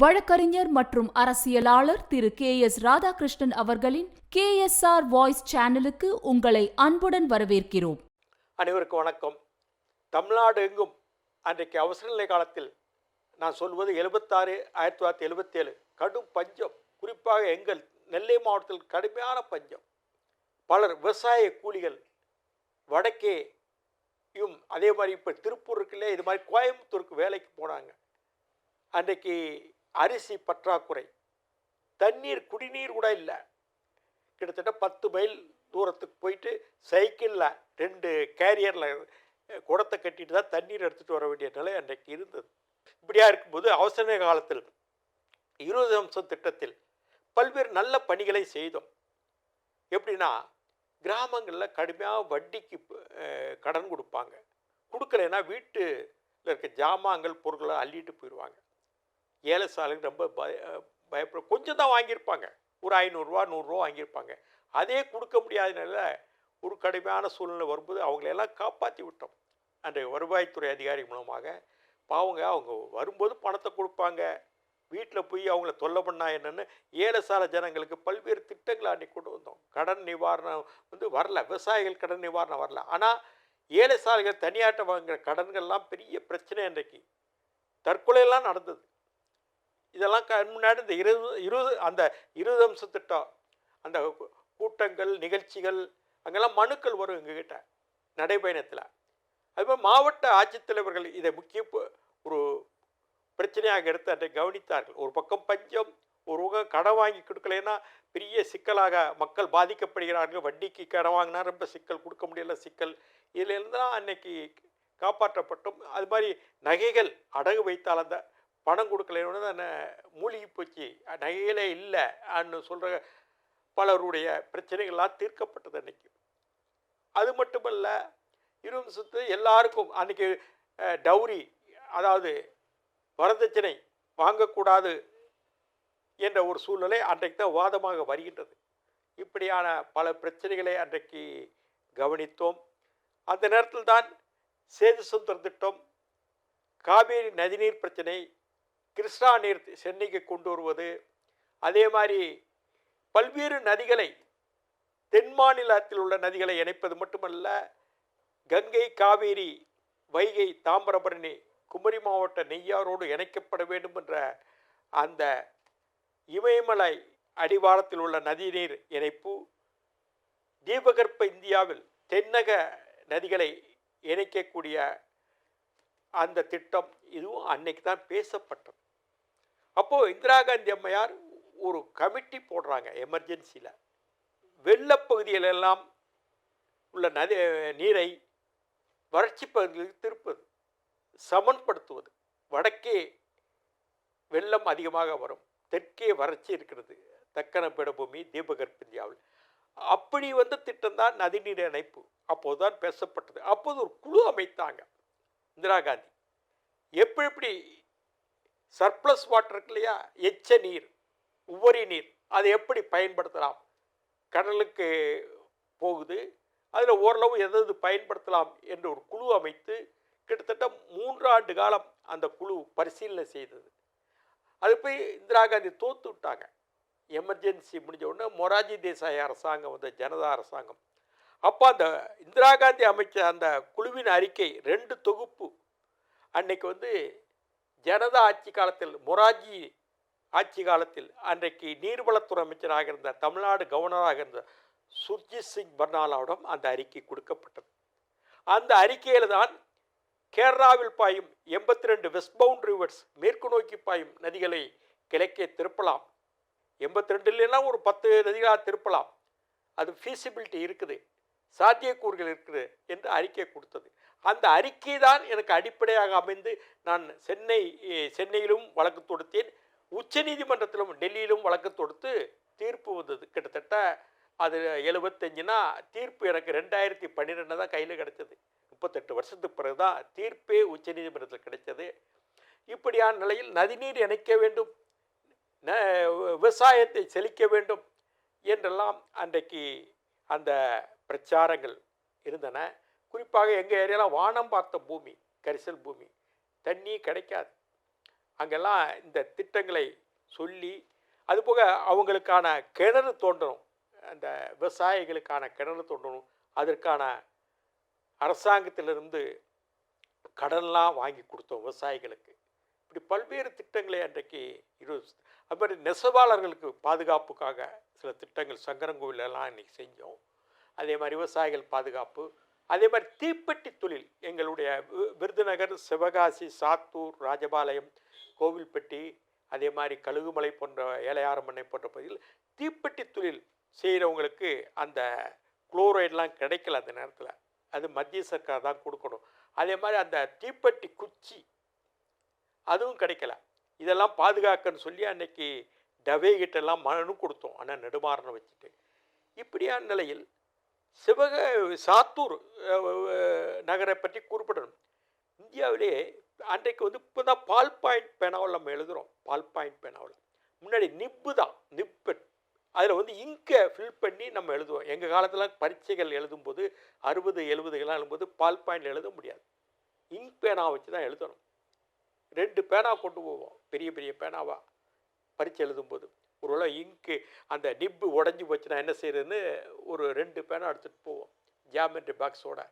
வழக்கறிஞர் மற்றும் அரசியலாளர் திரு கே எஸ் ராதாகிருஷ்ணன் அவர்களின் கே எஸ் ஆர் வாய்ஸ் சேனலுக்கு உங்களை அன்புடன் வரவேற்கிறோம். அனைவருக்கும் வணக்கம். தமிழ்நாடு எங்கும் அன்றைக்கு அவசர நிலை காலத்தில் நான் சொல்வது எழுபத்தாறு ஆயிரத்தி தொள்ளாயிரத்தி எழுபத்தேழு கடும் பஞ்சம். குறிப்பாக எங்கள் நெல்லை மாவட்டத்தில் கடுமையான பஞ்சம். பலர் விவசாய கூலிகள் வடக்கேயும் அதே மாதிரி இப்போ திருப்பூருக்குள்ளே இது மாதிரி கோயம்புத்தூருக்கு வேலைக்கு போனாங்க. அன்றைக்கு அரிசி பற்றாக்குறை. தண்ணீர் குடிநீர் கூட இல்லை. கிட்டத்தட்ட பத்து மைல் தூரத்துக்கு போயிட்டு சைக்கிளில் ரெண்டு கேரியரில் குடத்தை கட்டிட்டு தான் தண்ணீர் எடுத்துகிட்டு வர வேண்டிய நிலை அன்றைக்கு இருந்தது. இப்படியா இருக்கும்போது அவசர காலத்தில் இருபது அம்சம் திட்டத்தில் பல்வேறு நல்ல பணிகளை செய்தோம். எப்படின்னா கிராமங்களில் கடுமையாக வட்டிக்கு கடன் கொடுப்பாங்க. கொடுக்கலைன்னா வீட்டில் இருக்க ஜாமான்கள் பொருட்களை அள்ளிட்டு போயிடுவாங்க ஏழை சாலைக்கு ரொம்ப பய பயப்பட கொஞ்சம் தான் வாங்கியிருப்பாங்க. ஒரு ஐநூறுரூவா நூறுரூவா வாங்கியிருப்பாங்க. அதே கொடுக்க முடியாத நிலையில் ஒரு கடுமையான சூழ்நிலை வரும்போது அவங்களையெல்லாம் காப்பாற்றி விட்டோம். அன்றைய வருவாய்த்துறை அதிகாரி மூலமாக பாவங்க அவங்க வரும்போது பணத்தை கொடுப்பாங்க. வீட்டில் போய் அவங்கள தொல்லை பண்ணா என்னென்னு ஏழைசால ஜனங்களுக்கு பல்வேறு திட்டங்களை அன்றைக்கி கொண்டு வந்தோம். கடன் நிவாரணம் வந்து வரல. விவசாயிகள் கடன் நிவாரணம் வரல. ஆனால் ஏழை சாலைகள் தனியாட்ட வாங்குகிற கடன்கள்லாம் பெரிய பிரச்சனை அன்றைக்கு. தற்கொலையெல்லாம் நடந்தது. இதெல்லாம் கண் முன்னாடி இந்த இருபது இருபது அந்த இருபது அம்ச திட்டம் அந்த கூட்டங்கள் நிகழ்ச்சிகள் அங்கெல்லாம் மனுக்கள் வரும் எங்ககிட்ட நடைபயணத்தில். அதுமாதிரி மாவட்ட ஆட்சித்தலைவர்கள் இதை முக்கிய ஒரு பிரச்சனையாக எடுத்து அதை கவனித்தார்கள். ஒரு பக்கம் பஞ்சம் ஒரு பக்கம் கடன் வாங்கி கொடுக்கலைன்னா பெரிய சிக்கலாக மக்கள் பாதிக்கப்படுகிறார்கள். வட்டிக்கு கடன் வாங்கினா ரொம்ப சிக்கல் கொடுக்க முடியல சிக்கல். இதிலிருந்து தான் அன்னைக்கு காப்பாற்றப்பட்டோம். அது மாதிரி நகைகள் அடகு வைத்தால் அந்த பணம் கொடுக்கலைன்னு தான் மூழ்கி போச்சு. நகையிலே இல்லை அன்னு சொல்கிற பலருடைய பிரச்சனைகள்லாம் தீர்க்கப்பட்டது அன்னைக்கு. அது மட்டுமல்ல இருபது சொத்து எல்லாருக்கும் அன்னைக்கு டவுரி டௌரி அதாவது வரதட்சணை வாங்கக்கூடாது என்ற ஒரு சூழ்நிலை அன்றைக்கு தான் வாதமாக வருகின்றது. இப்படியான பல பிரச்சனைகளை அன்றைக்கு கவனித்தோம். அந்த நேரத்தில் தான் சேது சுந்தர் திட்டம் காவேரி நதிநீர் பிரச்சனை கிருஷ்ணா நீர் சென்னைக்கு கொண்டு வருவது. அதே மாதிரி பல்வேறு நதிகளை தென் மாநிலத்தில் உள்ள நதிகளை இணைப்பது மட்டுமல்ல கங்கை காவேரி வைகை தாமிரபரணி குமரி மாவட்ட நெய்யாரோடு இணைக்கப்பட வேண்டும் என்ற அந்த இமயமலை அடிவாரத்தில் உள்ள நதிநீர் இணைப்பு தீபகற்ப இந்தியாவில் தென்னக நதிகளை இணைக்கக்கூடிய அந்த திட்டம் இதுவும் அன்னைக்கு தான் பேசப்பட்டது. அப்போது இந்திரா காந்தி அம்மையார் ஒரு கமிட்டி போடுறாங்க எமர்ஜென்சியில் வெள்ளப்பகுதியிலெல்லாம் உள்ள நதி நீரை வறட்சி பகுதிகளுக்கு திருப்பது சமன்படுத்துவது. வடக்கே வெள்ளம் அதிகமாக வரும். தெற்கே வறட்சி இருக்கிறது. தக்கன பீடபூமி தீபகற்பந்தியாவில் அப்படி வந்த திட்டம் தான் நதிநீர் இணைப்பு. அப்போதுதான் பேசப்பட்டது. அப்போது ஒரு குழு அமைத்தாங்க இந்திரா காந்தி. எப்படி எப்படி சர்ப்ளஸ் வாட்டர் இருக்கு இல்லையா? எச்ச நீர் உவரி நீர் அதை எப்படி பயன்படுத்தலாம்? கடலுக்கு போகுது. அதில் ஓரளவு எது எது பயன்படுத்தலாம் என்று ஒரு குழு அமைத்து கிட்டத்தட்ட மூன்று ஆண்டு காலம் அந்த குழு பரிசீலனை செய்தது. அது போய் இந்திரா காந்தி தோத்து விட்டாங்க. எமர்ஜென்சி முடிஞ்ச உடனே மொராஜி தேசாய் அரசாங்கம் வந்து ஜனதா அரசாங்கம். அப்போ அந்த இந்திரா காந்தி அமைச்ச அந்த குழுவின் அறிக்கை ரெண்டு தொகுப்பு அன்னைக்கு வந்து ஜனதா ஆட்சி காலத்தில் மொராஜி ஆட்சி காலத்தில் அன்றைக்கு நீர்வளத்துறை அமைச்சராக இருந்த தமிழ்நாடு கவர்னராக இருந்த சுர்ஜித் சிங் பர்னாலாவிடம் அந்த அறிக்கை கொடுக்கப்பட்டது. அந்த அறிக்கையில் தான் கேரளாவில் பாயும் எண்பத்தி ரெண்டு வெஸ்ட் பவுண்ட் ரிவர்ஸ் மேற்கு நோக்கி பாயும் நதிகளை கிழக்கே திருப்பலாம். எண்பத்தி ரெண்டுலாம் ஒரு பத்து நதிகளாக திருப்பலாம். அது ஃபீசிபிலிட்டி இருக்குது சாத்தியக்கூறுகள் இருக்குது என்று அறிக்கை கொடுத்தது. அந்த அறிக்கை தான் எனக்கு அடிப்படையாக அமைந்து நான் சென்னை சென்னையிலும் வழக்கு தொடுத்தேன். உச்சநீதிமன்றத்திலும் டெல்லியிலும் வழக்கு தொடுத்து தீர்ப்பு வந்தது. கிட்டத்தட்ட அது எழுபத்தஞ்சுனா தீர்ப்பு எனக்கு ரெண்டாயிரத்தி பன்னிரெண்டு தான் கையில் கிடைச்சது. முப்பத்தெட்டு வருஷத்துக்கு பிறகு தான் தீர்ப்பே உச்சநீதிமன்றத்தில் கிடைச்சது. இப்படியான நிலையில் நதிநீர் இணைக்க வேண்டும் ந- விவசாயத்தை செழிக்க வேண்டும் என்றெல்லாம் அன்றைக்கு அந்த பிரச்சாரங்கள் இருந்தன. குறிப்பாக எங்கள் ஏரியாவில் வானம் பார்த்த பூமி கரிசல் பூமி தண்ணி கிடைக்காது. அங்கெல்லாம் இந்த திட்டங்களை சொல்லி அதுபோக அவங்களுக்கான கிணறு தோன்றணும் அந்த விவசாயிகளுக்கான கிணறு தோன்றணும் அதற்கான அரசாங்கத்திலிருந்து கடன்லாம் வாங்கி கொடுத்தோம் விவசாயிகளுக்கு. இப்படி பல்வேறு திட்டங்களை அன்றைக்கு இரு அது மாதிரி நெசவாளர்களுக்கு பாதுகாப்புக்காக சில திட்டங்கள் சங்கரங்கோவிலெல்லாம் இன்றைக்கி செஞ்சோம். அதே மாதிரி விவசாயிகள் பாதுகாப்பு அதே மாதிரி தீப்பெட்டி தொழில் எங்களுடைய வி- விருதுநகர் சிவகாசி சாத்தூர் ராஜபாளையம் கோவில்பட்டி அதே மாதிரி கழுகுமலை போன்ற ஏழையாரமண்ணை போன்ற பகுதியில் தீப்பெட்டி தொழில் செய்கிறவங்களுக்கு அந்த குளோரைடெலாம் கிடைக்கல அந்த நேரத்தில். அது மத்திய சர்க்கார் தான் கொடுக்கணும். அதே மாதிரி அந்த தீப்பெட்டி குச்சி அதுவும் கிடைக்கல. இதெல்லாம் பாதுகாக்கன்னு சொல்லி அன்னைக்கு டவே கிட்டெல்லாம் மனு கொடுத்தோம். ஆனால் நெடுமாறனை வச்சுட்டு. இப்படியான நிலையில் சிவக சாத்தூர் நகரை பற்றி குறிப்பிடணும். இந்தியாவிலே அன்றைக்கு வந்து இப்போ தான் பால் பாயிண்ட் பேனாவில் நம்ம எழுதுகிறோம் பால் பாயிண்ட் பேனாவில். முன்னாடி நிப்பு தான் நிப்பெட் அதில் வந்து இங்கை ஃபில் பண்ணி நம்ம எழுதுவோம். எங்கள் காலத்தில் பரீட்சைகள் எழுதும்போது அறுபது எழுபதுகள்லாம் எழுதும்போது பால் பாயிண்ட் எழுத முடியாது. இங்க் பேனா வச்சு தான் எழுதணும். ரெண்டு பேனா கொண்டு போவோம். பெரிய பெரிய பேனாவாக பரீட்சை எழுதும்போது. ஒருவேளை இங்கு அந்த நிப்பு உடஞ்சி போச்சுன்னா என்ன செய்யறதுன்னு ஒரு ரெண்டு பேனா எடுத்துகிட்டு போவோம் ஜியாமெட்ரி பாக்ஸோட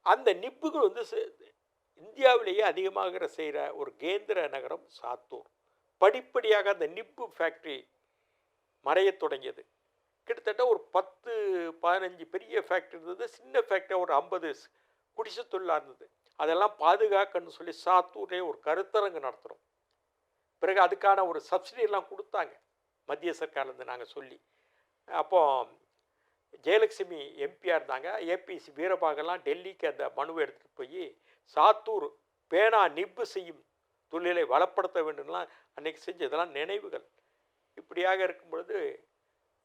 அந்த நிப்புகள் வந்து செ- இந்தியாவிலேயே அதிகமாக செய்கிற ஒரு கேந்திர நகரம் சாத்தூர். படிப்படியாக அந்த நிப்பு ஃபேக்ட்ரி மறையத் தொடங்கியது. கிட்டத்தட்ட ஒரு பத்து பதினஞ்சு பெரிய ஃபேக்ட்ரி இருந்தது சின்ன ஃபேக்ட்ரி ஒரு ஐம்பது குடிசை தொழிலாக இருந்தது. அதெல்லாம் பாதுகாக்கன்னு சொல்லி சாத்தூரே ஒரு கருத்தரங்கு நடத்துகிறோம் பிறகு அதுக்கான ஒரு சப்சிடியெல்லாம் கொடுத்தாங்க. மத்திய சர்க்கார்லேருந்து நாங்கள் சொல்லி. அப்போ ஜெயலட்சுமி எம்பியாக இருந்தாங்க. ஏபிசி வீரபாகெல்லாம் டெல்லிக்கு அந்த மனுவை எடுத்துகிட்டு போய் சாத்தூர் பேனா நிப்பு செய்யும் தொழிலை வளப்படுத்த வேண்டும்லாம் அன்னைக்கு செஞ்சதெல்லாம் நினைவுகள். இப்படியாக இருக்கும் பொழுது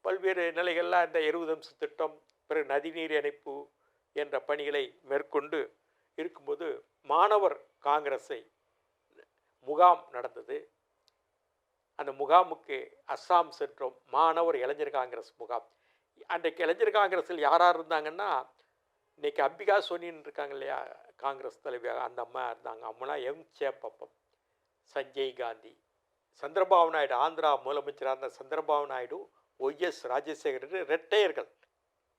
பல்வேறு நிலைகளில் இந்த இருபது அம்ச திட்டம் பிறகு நதிநீர் இணைப்பு என்ற பணிகளை மேற்கொண்டு இருக்கும்போது மாணவர் காங்கிரஸை முகாம் நடந்தது. அந்த முகாமுக்கு அஸ்ஸாம் சென்றோம் மாணவர் இளைஞர் காங்கிரஸ் முகாம். அன்றைக்கு இளைஞர் காங்கிரஸில் யாராக இருந்தாங்கன்னா இன்னைக்கு அம்பிகா சோனின்னு இருக்காங்க இல்லையா காங்கிரஸ் தலைவியாக அந்த அம்மா இருந்தாங்க. அம்மெல்லாம் எம். சேப்பப்பம் சஞ்சய் காந்தி சந்திரபாபு நாயுடு ஆந்திரா முதலமைச்சராக இருந்த சந்திரபாபு நாயுடு ஒய்எஸ் ராஜசேகரன் ரெட்டையர்கள்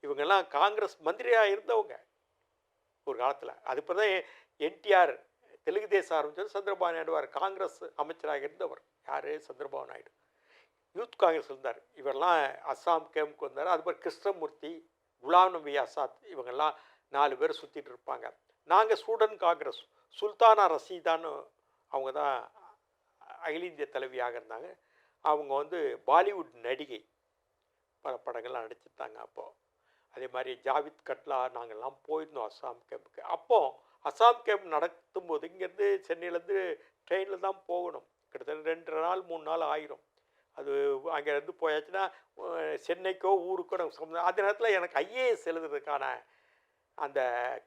இவங்கெல்லாம் காங்கிரஸ் மந்திரியாக இருந்தவங்க ஒரு காலத்தில். அது இப்போ தான் என்டிஆர் தெலுங்கு தேசம் ஆரம்பித்தது சந்திரபாபு நாயுடு வார் காங்கிரஸ் அமைச்சராக இருந்தவர். யார்? சந்திரபாபு நாயுடு. யூத் காங்கிரஸ் இருந்தார். இவரெல்லாம் அஸ்ஸாம் கேம்ப்க்கு வந்தார். அதுபோல் கிருஷ்ணமூர்த்தி குலாம் நபி ஆசாத். இவங்கெல்லாம் நாலு பேர் சுற்றிட்டு இருப்பாங்க. நாங்கள் ஸ்டூடெண்ட் காங்கிரஸ் சுல்தானா ரசீதான்னு அவங்க தான் அகில இந்திய தலைவியாக இருந்தாங்க. அவங்க வந்து பாலிவுட் நடிகை. பல படங்கள்லாம் நடிச்சிருந்தாங்க அப்போது அதே மாதிரி ஜாவித் கட்லா நாங்கள்லாம் போயிருந்தோம் அஸ்ஸாம் கேம்புக்கு. அப்போது அசாம் கேம்ப் நடத்தும்போது இங்கேருந்து சென்னையிலேருந்து ட்ரெயினில் தான் போகணும். கிட்டத்தட்ட ரெண்டு நாள் மூணு நாள் ஆயிரும். அது அங்கேருந்து போயாச்சுன்னா சென்னைக்கோ ஊருக்கோ நம்ம சொந்த அந்த நேரத்தில் எனக்கு ஐஏஎஸ் எழுதுறதுக்கான அந்த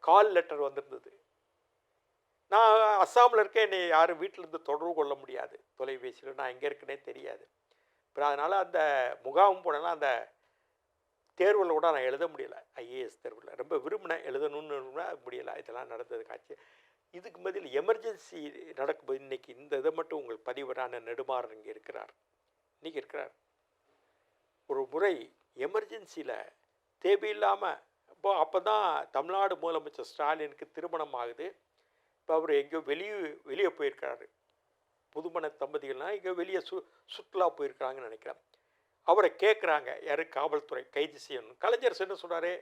கால் லெட்டர் வந்திருந்தது. நான் அஸ்ஸாமில் இருக்கேன் என்னை யாரும் வீட்டிலேருந்து தொடர்பு கொள்ள முடியாது. தொலைபேசியில் நான் எங்கே இருக்கேனே தெரியாது. அப்புறம் அதனால் அந்த முகாம் போனேன்னா அந்த தேர்வில் கூட நான் எழுத முடியலை. ஐஏஎஸ் தேர்வில். ரொம்ப விரும்பினேன் எழுதணும்னு விரும்பினா முடியலை. இதெல்லாம் நடந்தது காட்சி. இதுக்கு பதில் எமர்ஜென்சி நடக்கும்போது இன்னைக்கு இந்த இதை மட்டும் உங்கள் பதிவரான நெடுமாறன் இங்கே இருக்கிறார். இன்னைக்கு இருக்கிறார். ஒரு முறை எமர்ஜென்சியில் தேவையில்லாமல் இப்போ அப்போ தான் தமிழ்நாடு முதலமைச்சர் ஸ்டாலினுக்கு திருமணம் ஆகுது. இப்போ அவர் எங்கேயோ வெளியே வெளியே போயிருக்காரு புதுமண தம்பதிகள்லாம் எங்கேயோ வெளியே சு சுற்றுலா போயிருக்காங்கன்னு நினைக்கிறேன். அவரை கேட்குறாங்க யார்? காவல்துறை கைது செய்யணும் கலைஞர் என்ன சொன்னார்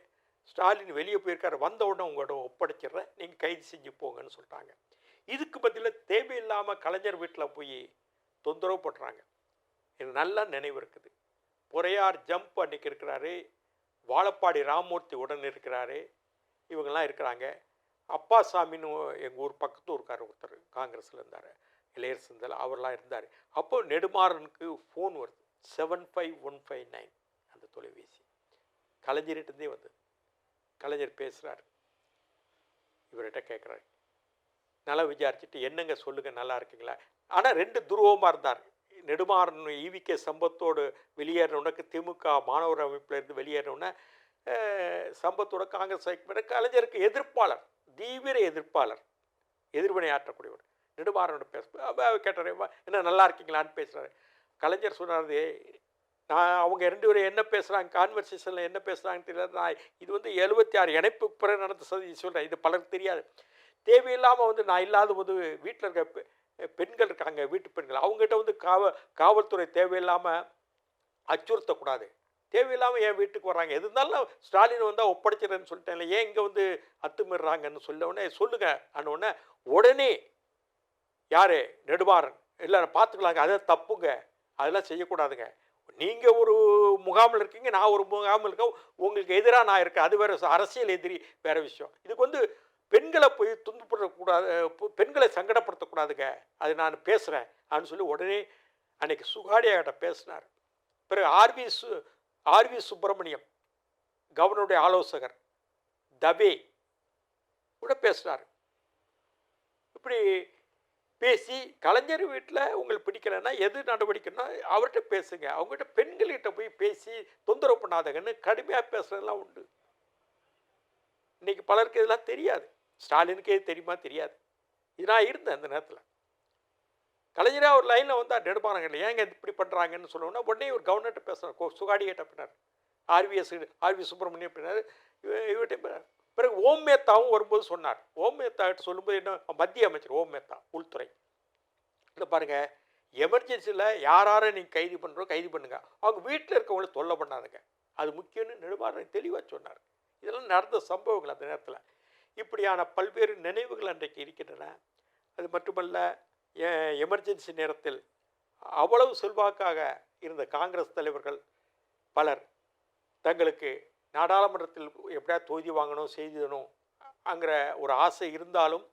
ஸ்டாலின் வெளியே போயிருக்காரு வந்த உடனே உங்களோட ஒப்படைச்சிடுறேன் நீங்கள் கைது செஞ்சு போங்கன்னு சொல்லிட்டாங்க. இதுக்கு பதிலாக தேவையில்லாமல் கலைஞர் வீட்டில் போய் தொந்தரவு பண்ணுறாங்க எனக்கு நல்லா நினைவு இருக்குது. பொறையார் ஜம்ப் அன்னைக்கு இருக்கிறாரு வாழப்பாடி ராமமூர்த்தி உடன் இருக்கிறாரு இவங்கெல்லாம் இருக்கிறாங்க. அப்பா சாமின்னு எங்கள் ஊர் பக்கத்து ஊருக்கார் ஒருத்தர் காங்கிரஸில் இருந்தார் இளையர் செந்தில் அவர்லாம் இருந்தார். அப்போ நெடுமாறனுக்கு ஃபோன் வருது. Seven five one five nine அந்த தொலைபேசி. கலைஞர்கிட்டருந்தே வந்தது கலைஞர் பேசுகிறார் இவர்கிட்ட கேட்குறாரு நல்லா விசாரிச்சுட்டு என்னங்க சொல்லுங்கள் நல்லா இருக்கீங்களா? ஆனால் ரெண்டு துருவமாக இருந்தார். நெடுமாறன் ஈவிகே சம்பத்தோடு வெளியேறினவுடனே திமுக மாணவர் அமைப்பில் இருந்து வெளியேறினவுடனே சம்பத்தோட காங்கிரஸ் ஐக்கிய கலைஞருக்கு எதிர்ப்பாளர் தீவிர எதிர்ப்பாளர் எதிர்வினை ஆற்றக்கூடியவர் நெடுமாறனோட பேச கேட்டார் என்ன நல்லா இருக்கீங்களான்னு பேசுகிறாரு கலைஞர் சொன்னார் நான் அவங்க ரெண்டு பேரும் என்ன பேசுகிறாங்க கான்வர்சேஷனில் என்ன பேசுகிறாங்கன்னு தெரியல நான் இது வந்து எழுபத்தி ஆறு இணைப்பு பிறகு நடந்த சதி சொல்கிறேன் இது பலருக்கு தெரியாது. தேவையில்லாமல் வந்து நான் இல்லாத போது வீட்டில் இருக்க பெ- பெண்கள் இருக்காங்க வீட்டு பெண்கள் அவங்ககிட்ட வந்து காவ காவல்துறை தேவையில்லாமல் அச்சுறுத்தக்கூடாது. தேவையில்லாமல் என் வீட்டுக்கு வர்றாங்க. எது இருந்தாலும் ஸ்டாலின் வந்தால் ஒப்படைச்சிடறேன்னு சொல்லிட்டேன்ல ஏன் இங்கே வந்து அத்துமீறாங்கன்னு சொல்ல உடனே சொல்லுங்க உடனே உடனே யார்? நெடுமாறன். இல்லை பார்த்துக்கலாங்க அதை தப்புங்க. அதெல்லாம் செய்யக்கூடாதுங்க. நீங்கள் ஒரு முகாமில் இருக்கீங்க நான் ஒரு முகாமில் இருக்கேன் உங்களுக்கு எதிராக நான் இருக்கேன். அது வேறு அரசியல் எதிரி வேறு விஷயம். இதுக்கு வந்து பெண்களை போய் துன்புறுத்தக்கூடாது பெண்களை சங்கடப்படுத்தக்கூடாதுங்க. அது நான் பேசுகிறேன் அப்படின்னு சொல்லி உடனே அன்னைக்கு சுகாடியாகிட்ட பேசினார். பிறகு ஆர்வி சு ஆர்வி சுப்பிரமணியம் கவர்னருடைய ஆலோசகர் தபே கூட பேசினார். இப்படி பேசி கலைஞர் வீட்டில் உங்களுக்கு பிடிக்கலைன்னா எது நடவடிக்கைன்னா அவர்கிட்ட பேசுங்க. அவங்ககிட்ட பெண்கள்கிட்ட போய் பேசி தொந்தரவு பண்ணாதங்கன்னு கடுமையாக பேசுகிறதெல்லாம் உண்டு. இன்னைக்கு பலருக்கு இதெல்லாம் தெரியாது. ஸ்டாலினுக்கே தெரியுமா? தெரியாது. இது நான் இருந்தேன் அந்த நேரத்தில். கலைஞராக ஒரு லைனில் வந்தால் இல்லை ஏங்க இப்படி பண்ணுறாங்கன்னு சொன்னோன்னா உடனே ஒரு கவர்னர்கிட்ட பேசுகிறார் சுகாடி கேட்ட பின்னார் ஆர்விஎஸ் ஆர்வி சுப்பிரமணியம் பின்னார் இவர்கிட்ட பின்னார் பிறகு ஓம் மேத்தாவும் வரும்போது சொன்னார். ஓம் மேத்தா சொல்லும்போது என்ன? மத்திய அமைச்சர் ஓம் மேத்தா உள்துறை இல்லை பாருங்கள் எமர்ஜென்சியில் யாராரை நீங்கள் கைது பண்ணுறோ கைது பண்ணுங்க. அவங்க வீட்டில் இருக்கவங்கள தொல்லை பண்ணாதுங்க. அது முக்கியம்னு நெடுமாறன் தெளிவாக சொன்னார். இதெல்லாம் நடந்த சம்பவங்கள் அந்த நேரத்தில். இப்படியான பல்வேறு நினைவுகள் அன்றைக்கு இருக்கின்றன. அது மட்டுமல்ல எமர்ஜென்சி நேரத்தில் அவ்வளவு செல்வாக்காக இருந்த காங்கிரஸ் தலைவர்கள் பலர் தங்களுக்கு நாடாளுமன்றத்தில் எப்படியா தொகுதி வாங்கணும் செய்திடணும் அங்கிற ஒரு ஆசை இருந்தாலும்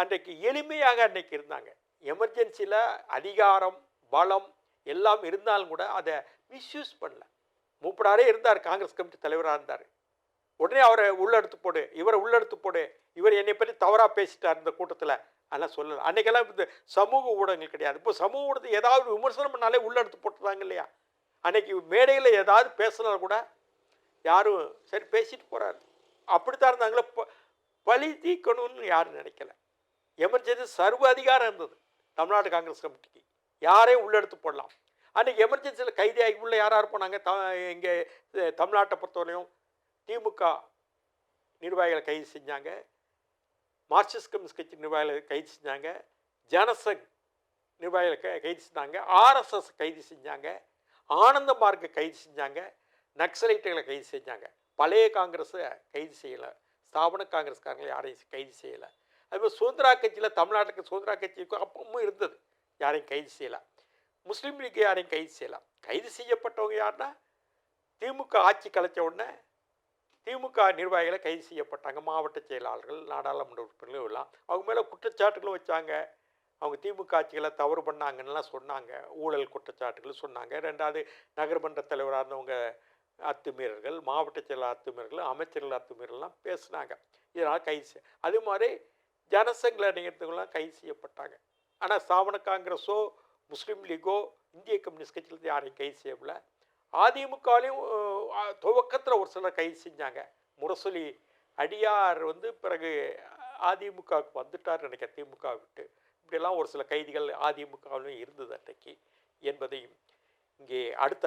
அன்றைக்கு எளிமையாக அன்றைக்கு இருந்தாங்க. எமர்ஜென்சியில் அதிகாரம் பலம் எல்லாம் இருந்தாலும் கூட அதை மிஸ்யூஸ் பண்ணல. மூப்படாரே இருந்தார் காங்கிரஸ் கமிட்டி தலைவராக இருந்தார். உடனே அவரை உள்ளெடுத்து போடு இவரை உள்ளெடுத்து போடு இவர் என்னை பற்றி தவறாக பேசிட்டார் இந்த கூட்டத்தில் அதெல்லாம் சொல்லலை. அன்றைக்கெல்லாம் இந்த சமூக ஊடகங்கள் கிடையாது. இப்போ சமூக ஊடகத்தை ஏதாவது விமர்சனம் பண்ணாலே உள்ளெடுத்து போட்டுறாங்க இல்லையா? அன்னைக்கு மேடையில் ஏதாவது பேசினா கூட யாரும் சரி பேசிட்டு போகிறாரு அப்படித்தான் இருந்தாங்களே ப- பழி தீக்கணும்னு யாரும் நினைக்கல. எமர்ஜென்சி சர்வ அதிகாரம் இருந்தது. தமிழ்நாடு காங்கிரஸ் கமிட்டிக்கு. யாரையும் உள்ளெடுத்து போடலாம். அன்றைக்கி எமர்ஜென்சியில் கைதியாகி உள்ள யார் யார் போனாங்க? த இங்கே தமிழ்நாட்டை பொறுத்தவரையும் திமுக நிர்வாகிகளை கைது செஞ்சாங்க. மார்க்சிஸ்ட் கம்யூனிஸ்ட் கட்சி நிர்வாகிகளை கைது செஞ்சாங்க. ஜனசங் நிர்வாகிகளை கைது செஞ்சாங்க. ஆர்எஸ்எஸ் கைது செஞ்சாங்க. ஆனந்த மார்க்கை கைது செஞ்சாங்க. நக்சலைட்டுகளை கைது செஞ்சாங்க. பழைய காங்கிரஸை கைது செய்யலை. ஸ்தாபன காங்கிரஸ்காரங்களை யாரையும் கைது செய்யலை. அதுமாதிரி சுதந்திரா கட்சியில் தமிழ்நாட்டுக்கு சுதந்திரா கட்சிக்கும் அப்பவும் இருந்தது. யாரையும் கைது செய்யலை. முஸ்லீம் லீக் யாரையும் கைது செய்யலாம் கைது செய்யப்பட்டவங்க யாருன்னா திமுக ஆட்சி கலைச்ச உடனே திமுக நிர்வாகிகளை கைது செய்யப்பட்டாங்க. மாவட்ட செயலாளர்கள் நாடாளுமன்ற உறுப்பினர்கள் எல்லாம். அவங்க மேலே குற்றச்சாட்டுகளும் வச்சாங்க. அவங்க திமுக ஆட்சிகளை தவறு பண்ணாங்கன்னெலாம் சொன்னாங்க. ஊழல் குற்றச்சாட்டுகள் சொன்னாங்க. ரெண்டாவது நகர்மன்ற தலைவராக இருந்தவங்க அத்துமீறல்கள் மாவட்ட செயலாளர் அத்துமீறல்கள் அமைச்சர்கள் அத்துமீறல்லாம் பேசுனாங்க. இதனால் கைது செய்ய அது மாதிரி ஜனசங்கில் நிகழ்த்தவங்களாம் கைது செய்யப்பட்டாங்க. ஆனால் ஸ்தாபன காங்கிரஸோ முஸ்லீம் லீகோ இந்திய கம்யூனிஸ்ட் கட்சியிலேருந்து யாரையும் கைது செய்யல அதிமுகலையும் துவக்கத்தில் ஒரு சிலர் கைது செஞ்சாங்க. முரசொலி அடியார் வந்து பிறகு அதிமுகவுக்கு வந்துட்டார் நினைக்க திமுக விட்டு. இப்படியெல்லாம் ஒரு சில கைதிகள் அதிமுகவிலும் இருந்தது அன்றைக்கு என்பதையும் இங்கே அடுத்த